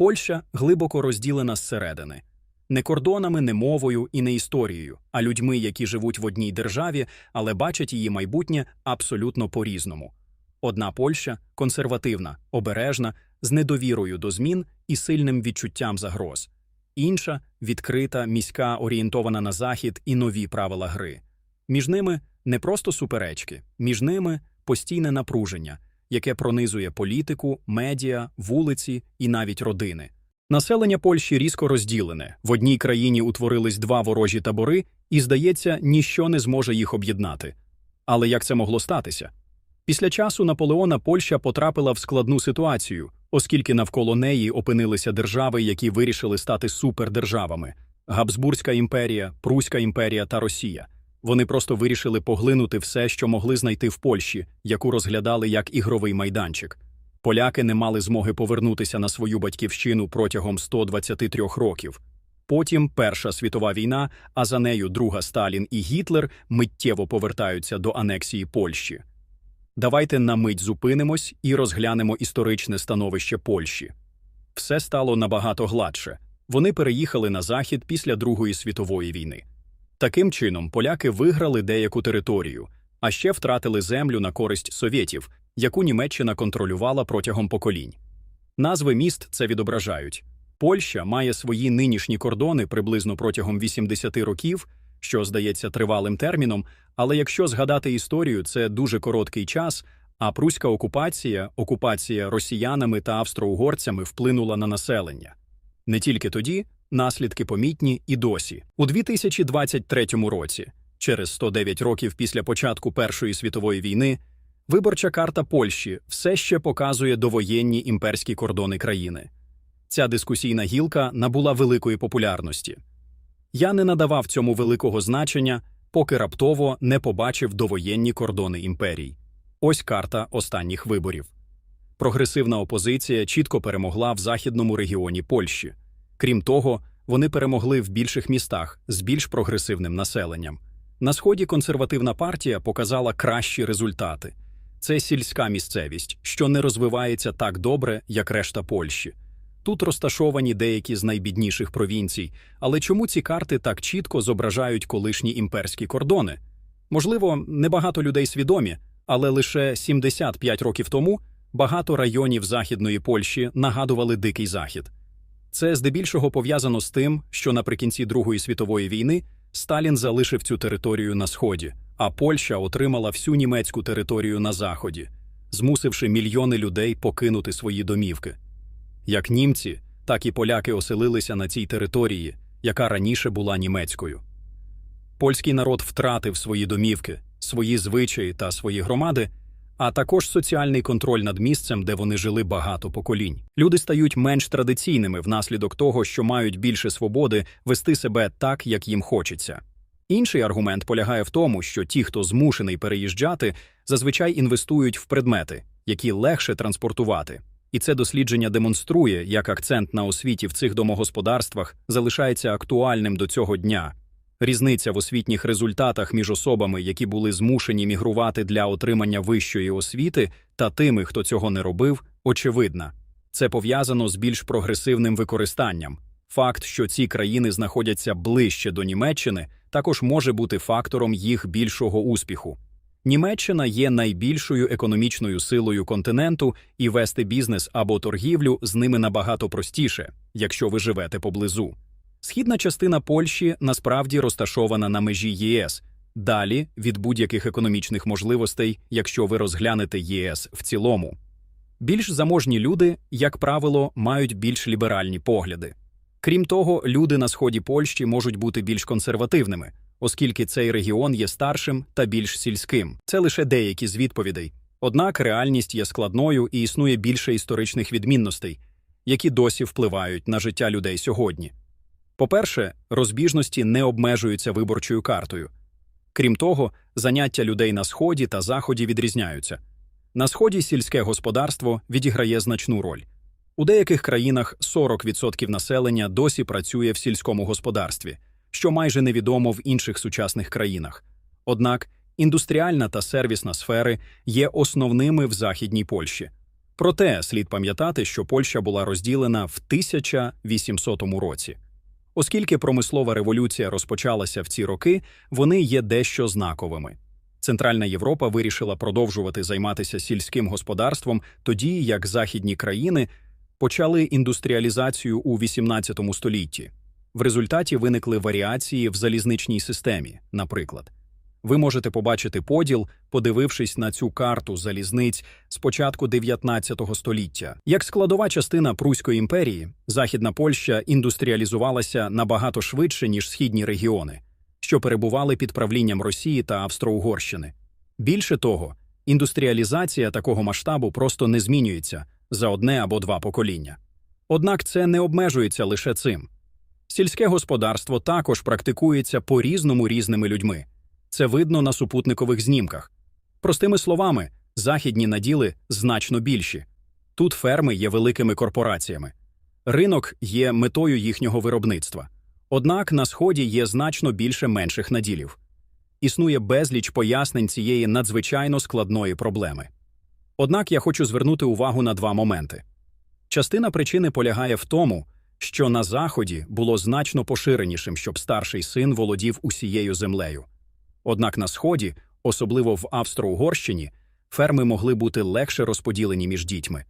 Польща глибоко розділена зсередини. Не кордонами, не мовою і не історією, а людьми, які живуть в одній державі, але бачать її майбутнє абсолютно по-різному. Одна Польща консервативна, обережна, з недовірою до змін і сильним відчуттям загроз. Інша відкрита, міська, орієнтована на захід і нові правила гри. Між ними не просто суперечки, між ними постійне напруження, яке пронизує політику, медіа, вулиці і навіть родини. Населення Польщі різко розділене. В одній країні утворились два ворожі табори, і, здається, ніщо не зможе їх об'єднати. Але як це могло статися? Після часу Наполеона Польща потрапила в складну ситуацію, оскільки навколо неї опинилися держави, які вирішили стати супердержавами Габсбурзька імперія, Пруська імперія та Росія. Вони просто вирішили поглинути все, що могли знайти в Польщі, яку розглядали як ігровий майданчик. Поляки не мали змоги повернутися на свою батьківщину протягом 123 років. Потім Перша світова війна, а за нею Друга Сталін і Гітлер миттєво повертаються до анексії Польщі. Давайте на мить зупинимось і розглянемо історичне становище Польщі. Все стало набагато гладше. Вони переїхали на захід після Другої світової війни. Таким чином, поляки виграли деяку територію, а ще втратили землю на користь совєтів, яку Німеччина контролювала протягом поколінь. Назви міст це відображають. Польща має свої нинішні кордони приблизно протягом 80 років, що здається тривалим терміном, але якщо згадати історію, це дуже короткий час, а пруська окупація, окупація росіянами та австро-угорцями вплинула на населення. Не тільки тоді, наслідки помітні і досі. У 2023 році, через 109 років після початку Першої світової війни, виборча карта Польщі все ще показує довоєнні імперські кордони країни. Ця дискусійна гілка набула великої популярності. Я не надавав цьому великого значення, поки раптово не побачив довоєнні кордони імперій. Ось карта останніх виборів. Прогресивна опозиція чітко перемогла в західному регіоні Польщі. Крім того, вони перемогли в більших містах з більш прогресивним населенням. На сході консервативна партія показала кращі результати. Це сільська місцевість, що не розвивається так добре, як решта Польщі. Тут розташовані деякі з найбідніших провінцій, але чому ці карти так чітко зображають колишні імперські кордони? Можливо, небагато людей свідомі, але лише 75 років тому багато районів Західної Польщі нагадували Дикий Захід. Це здебільшого пов'язано з тим, що наприкінці Другої світової війни Сталін залишив цю територію на сході, а Польща отримала всю німецьку територію на заході, змусивши мільйони людей покинути свої домівки. Як німці, так і поляки оселилися на цій території, яка раніше була німецькою. Польський народ втратив свої домівки, свої звичаї та свої громади, а також соціальний контроль над місцем, де вони жили багато поколінь. Люди стають менш традиційними внаслідок того, що мають більше свободи вести себе так, як їм хочеться. Інший аргумент полягає в тому, що ті, хто змушений переїжджати, зазвичай інвестують в предмети, які легше транспортувати. І це дослідження демонструє, як акцент на освіті в цих домогосподарствах залишається актуальним до цього дня. Різниця в освітніх результатах між особами, які були змушені мігрувати для отримання вищої освіти, та тими, хто цього не робив, очевидна. Це пов'язано з більш прогресивним використанням. Факт, що ці країни знаходяться ближче до Німеччини, також може бути фактором їх більшого успіху. Німеччина є найбільшою економічною силою континенту, і вести бізнес або торгівлю з ними набагато простіше, якщо ви живете поблизу. Східна частина Польщі насправді розташована на межі ЄС, далі від будь-яких економічних можливостей, якщо ви розглянете ЄС в цілому. Більш заможні люди, як правило, мають більш ліберальні погляди. Крім того, люди на сході Польщі можуть бути більш консервативними, оскільки цей регіон є старшим та більш сільським. Це лише деякі з відповідей. Однак реальність є складною і існує більше історичних відмінностей, які досі впливають на життя людей сьогодні. По-перше, розбіжності не обмежуються виборчою картою. Крім того, заняття людей на сході та заході відрізняються. На сході сільське господарство відіграє значну роль. У деяких країнах 40% населення досі працює в сільському господарстві, що майже невідомо в інших сучасних країнах. Однак індустріальна та сервісна сфери є основними в Західній Польщі. Проте слід пам'ятати, що Польща була розділена в 1800 році. Оскільки промислова революція розпочалася в ці роки, вони є дещо знаковими. Центральна Європа вирішила продовжувати займатися сільським господарством, тоді як західні країни почали індустріалізацію у XVIII столітті. В результаті виникли варіації в залізничній системі, наприклад. Ви можете побачити поділ, подивившись на цю карту залізниць з початку 19 століття. Як складова частина Пруської імперії, Західна Польща індустріалізувалася набагато швидше, ніж східні регіони, що перебували під правлінням Росії та Австро-Угорщини. Більше того, індустріалізація такого масштабу просто не змінюється за одне або два покоління. Однак це не обмежується лише цим. Сільське господарство також практикується по різному різними людьми. Це видно на супутникових знімках. Простими словами, західні наділи значно більші. Тут ферми є великими корпораціями. Ринок є метою їхнього виробництва. Однак на сході є значно більше менших наділів. Існує безліч пояснень цієї надзвичайно складної проблеми. Однак я хочу звернути увагу на два моменти. Частина причини полягає в тому, що на заході було значно поширенішим, щоб старший син володів усією землею. Однак на сході, особливо в Австро-Угорщині, ферми могли бути легше розподілені між дітьми.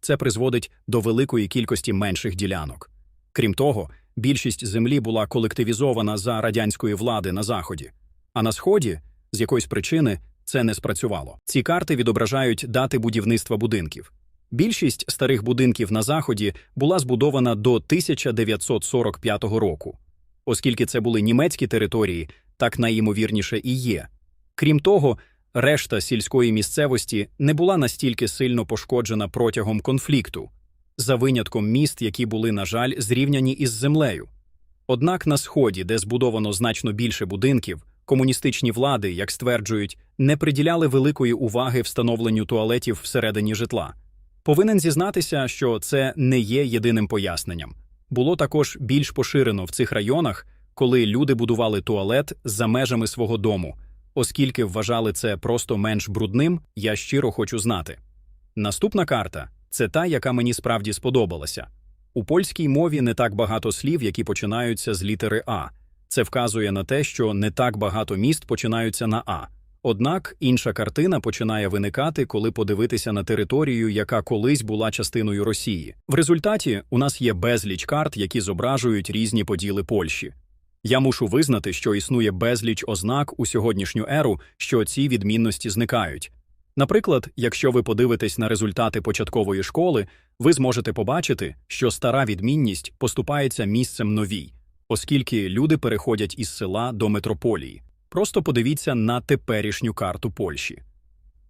Це призводить до великої кількості менших ділянок. Крім того, більшість землі була колективізована за радянської влади на заході, а на сході, з якоїсь причини, це не спрацювало. Ці карти відображають дати будівництва будинків. Більшість старих будинків на заході була збудована до 1945 року. Оскільки це були німецькі території, так найімовірніше і є. Крім того, решта сільської місцевості не була настільки сильно пошкоджена протягом конфлікту, за винятком міст, які були, на жаль, зрівняні із землею. Однак на сході, де збудовано значно більше будинків, комуністичні влади, як стверджують, не приділяли великої уваги встановленню туалетів всередині житла. Повинен зізнатися, що це не є єдиним поясненням. Було також більш поширено в цих районах, коли люди будували туалет за межами свого дому, оскільки вважали це просто менш брудним, я щиро хочу знати. Наступна карта це та, яка мені справді сподобалася. У польській мові не так багато слів, які починаються з літери А. Це вказує на те, що не так багато міст починаються на А. Однак інша картина починає виникати, коли подивитися на територію, яка колись була частиною Росії. В результаті у нас є безліч карт, які зображують різні поділи Польщі. Я мушу визнати, що існує безліч ознак у сьогоднішню еру, що ці відмінності зникають. Наприклад, якщо ви подивитесь на результати початкової школи, ви зможете побачити, що стара відмінність поступається місцем новій, оскільки люди переходять із села до метрополії. Просто подивіться на теперішню карту Польщі.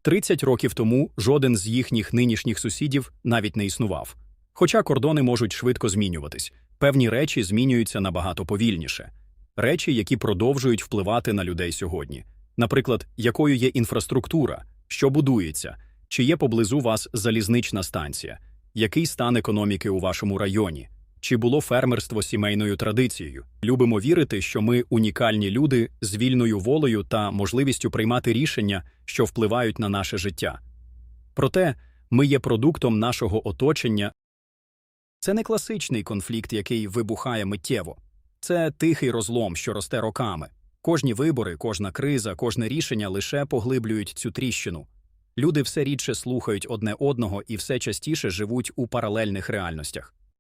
30 років тому жоден з їхніх нинішніх сусідів навіть не існував. Хоча кордони можуть швидко змінюватись, певні речі змінюються набагато повільніше речі, які продовжують впливати на людей сьогодні. Наприклад, якою є інфраструктура, що будується, чи є поблизу вас залізнична станція, який стан економіки у вашому районі, чи було фермерство сімейною традицією. Любимо вірити, що ми унікальні люди з вільною волею та можливістю приймати рішення, що впливають на наше життя. Проте ми є продуктом нашого оточення. Це не класичний конфлікт, який вибухає миттєво. Це тихий розлом, що росте роками. Кожні вибори, кожна криза, кожне рішення лише поглиблюють цю тріщину. Люди все рідше слухають одне одного і все частіше живуть у паралельних реальностях.